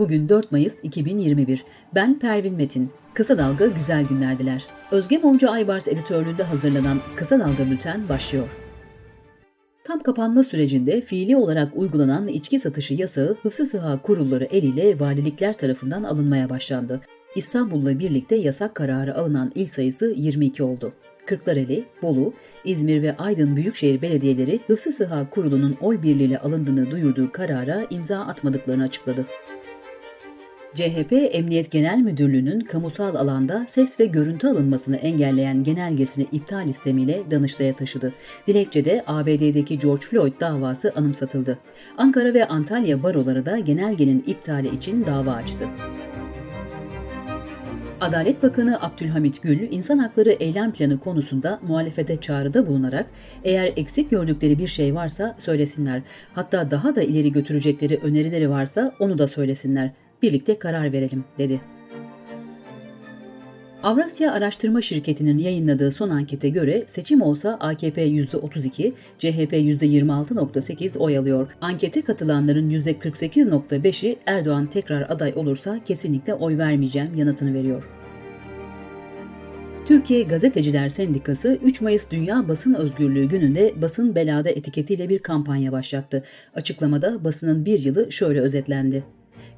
Bugün 4 Mayıs 2021. Ben Pervin Metin. Kısa Dalga güzel günlerdiler. Özge Mumcu Aybars editörlüğünde hazırlanan Kısa Dalga Bülten başlıyor. Tam kapanma sürecinde fiili olarak uygulanan içki satışı yasağı Hıfzı Sıha Kurulları eliyle valilikler tarafından alınmaya başlandı. İstanbul'la birlikte yasak kararı alınan il sayısı 22 oldu. Kırklareli, Bolu, İzmir ve Aydın Büyükşehir Belediyeleri Hıfzı Sıha Kurulu'nun oy birliğiyle alındığını duyurduğu karara imza atmadıklarını açıkladı. CHP Emniyet Genel Müdürlüğü'nün kamusal alanda ses ve görüntü alınmasını engelleyen genelgesini iptal istemiyle Danıştay'a taşıdı. Dilekçede ABD'deki George Floyd davası anımsatıldı. Ankara ve Antalya baroları da genelgenin iptali için dava açtı. Adalet Bakanı Abdülhamit Gül, insan hakları eylem planı konusunda muhalefete çağrıda bulunarak eğer eksik gördükleri bir şey varsa söylesinler. Hatta daha da ileri götürecekleri önerileri varsa onu da söylesinler. Birlikte karar verelim, dedi. Avrasya Araştırma Şirketi'nin yayınladığı son ankete göre seçim olsa AKP %32, CHP %26.8 oy alıyor. Ankete katılanların %48.5'i Erdoğan tekrar aday olursa kesinlikle oy vermeyeceğim yanıtını veriyor. Türkiye Gazeteciler Sendikası 3 Mayıs Dünya Basın Özgürlüğü gününde basın belada etiketiyle bir kampanya başlattı. Açıklamada basının bir yılı şöyle özetlendi.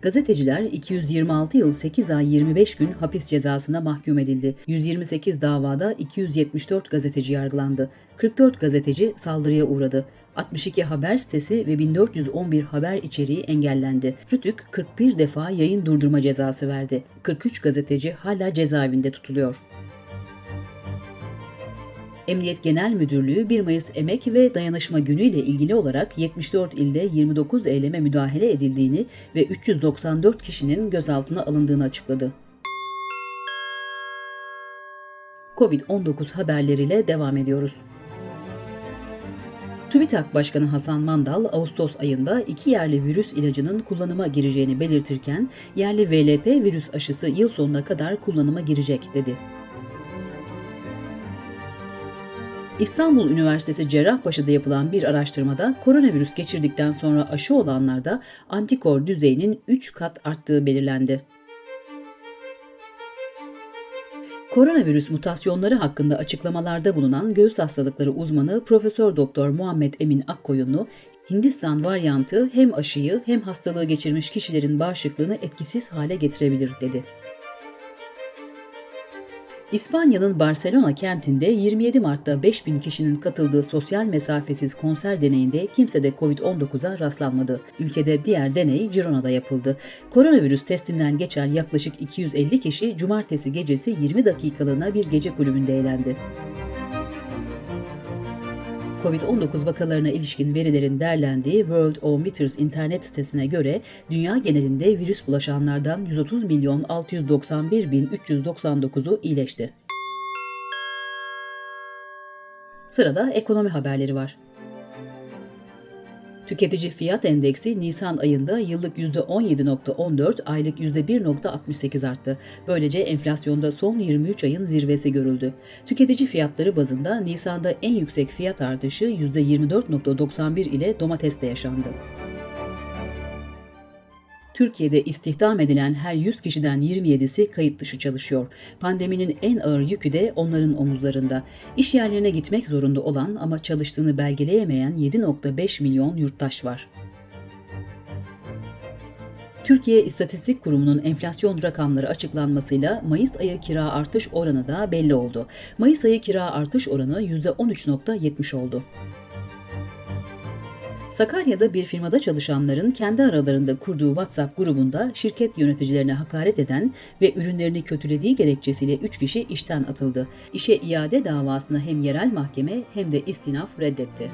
Gazeteciler 226 yıl 8 ay 25 gün hapis cezasına mahkum edildi. 128 davada 274 gazeteci yargılandı. 44 gazeteci saldırıya uğradı. 62 haber sitesi ve 1411 haber içeriği engellendi. Rütük 41 defa yayın durdurma cezası verdi. 43 gazeteci hala cezaevinde tutuluyor. Emniyet Genel Müdürlüğü 1 Mayıs Emek ve Dayanışma Günü ile ilgili olarak 74 ilde 29 eyleme müdahale edildiğini ve 394 kişinin gözaltına alındığını açıkladı. Covid-19 haberleriyle devam ediyoruz. TÜBİTAK Başkanı Hasan Mandal, Ağustos ayında iki yerli virüs ilacının kullanıma gireceğini belirtirken, yerli VLP virüs aşısı yıl sonuna kadar kullanıma girecek dedi. İstanbul Üniversitesi Cerrahpaşa'da yapılan bir araştırmada koronavirüs geçirdikten sonra aşı olanlarda antikor düzeyinin 3 kat arttığı belirlendi. Koronavirüs mutasyonları hakkında açıklamalarda bulunan göğüs hastalıkları uzmanı Profesör Doktor Muhammed Emin Akkoyunlu, Hindistan varyantı hem aşıyı hem hastalığı geçirmiş kişilerin bağışıklığını etkisiz hale getirebilir dedi. İspanya'nın Barcelona kentinde 27 Mart'ta 5000 kişinin katıldığı sosyal mesafesiz konser deneyinde kimse de Covid-19'a rastlanmadı. Ülkede diğer deney Girona'da yapıldı. Koronavirüs testinden geçen yaklaşık 250 kişi cumartesi gecesi 20 dakikalığına bir gece kulübünde eğlendi. Covid-19 vakalarına ilişkin verilerin derlendiği World Ometers internet sitesine göre dünya genelinde virüs bulaşanlardan 130 milyon 691 bin 399'u iyileşti. Sırada ekonomi haberleri var. Tüketici fiyat endeksi Nisan ayında yıllık %17.14, aylık %1.68 arttı. Böylece enflasyonda son 23 ayın zirvesi görüldü. Tüketici fiyatları bazında Nisan'da en yüksek fiyat artışı %24.91 ile domateste yaşandı. Türkiye'de istihdam edilen her 100 kişiden 27'si kayıt dışı çalışıyor. Pandeminin en ağır yükü de onların omuzlarında. İş yerlerine gitmek zorunda olan ama çalıştığını belgeleyemeyen 7.5 milyon yurttaş var. Türkiye İstatistik Kurumu'nun enflasyon rakamları açıklanmasıyla Mayıs ayı kira artış oranı da belli oldu. Mayıs ayı kira artış oranı %13.70 oldu. Sakarya'da bir firmada çalışanların kendi aralarında kurduğu WhatsApp grubunda şirket yöneticilerine hakaret eden ve ürünlerini kötülediği gerekçesiyle 3 kişi işten atıldı. İşe iade davasını hem yerel mahkeme hem de istinaf reddetti.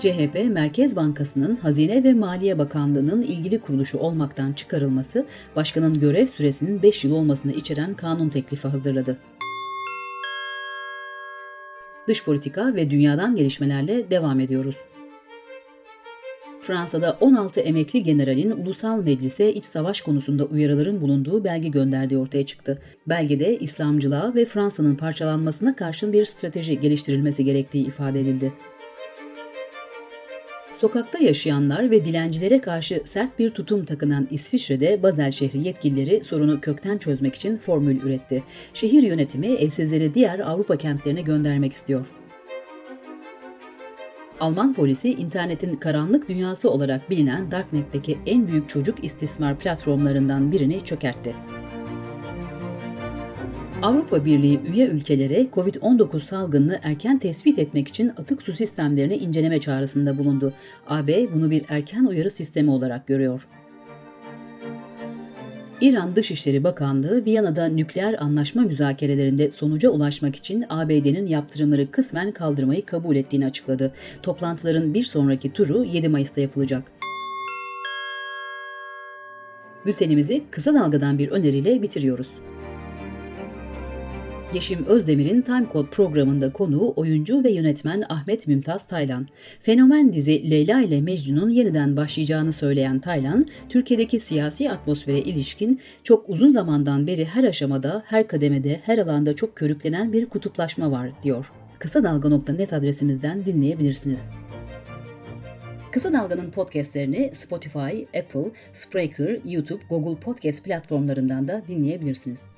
CHP Merkez Bankası'nın Hazine ve Maliye Bakanlığı'nın ilgili kuruluşu olmaktan çıkarılması, başkanın görev süresinin 5 yıl olmasını içeren kanun teklifi hazırladı dış politika ve dünyadan gelişmelerle devam ediyoruz. Fransa'da 16 emekli generalin ulusal meclise iç savaş konusunda uyarıların bulunduğu belge gönderdiği ortaya çıktı. Belgede İslamcılığa ve Fransa'nın parçalanmasına karşın bir strateji geliştirilmesi gerektiği ifade edildi. Sokakta yaşayanlar ve dilencilere karşı sert bir tutum takınan İsviçre'de Basel şehri yetkilileri sorunu kökten çözmek için formül üretti. Şehir yönetimi evsizleri diğer Avrupa kentlerine göndermek istiyor. Alman polisi internetin karanlık dünyası olarak bilinen Darknet'teki en büyük çocuk istismar platformlarından birini çökertti. Avrupa Birliği üye ülkelere COVID-19 salgınını erken tespit etmek için atık su sistemlerini inceleme çağrısında bulundu. AB bunu bir erken uyarı sistemi olarak görüyor. İran Dışişleri Bakanlığı Viyana'da nükleer anlaşma müzakerelerinde sonuca ulaşmak için ABD'nin yaptırımları kısmen kaldırmayı kabul ettiğini açıkladı. Toplantıların bir sonraki turu 7 Mayıs'ta yapılacak. Bültenimizi kısa dalgadan bir öneriyle bitiriyoruz. Yeşim Özdemir'in Time Code programında konuğu oyuncu ve yönetmen Ahmet Mümtaz Taylan. Fenomen dizi Leyla ile Mecnun'un yeniden başlayacağını söyleyen Taylan, Türkiye'deki siyasi atmosfere ilişkin çok uzun zamandan beri her aşamada, her kademede, her alanda çok körüklenen bir kutuplaşma var diyor. Kısa Dalga.net adresimizden dinleyebilirsiniz. Kısa Dalga'nın podcastlerini Spotify, Apple, Spreaker, YouTube, Google Podcast platformlarından da dinleyebilirsiniz.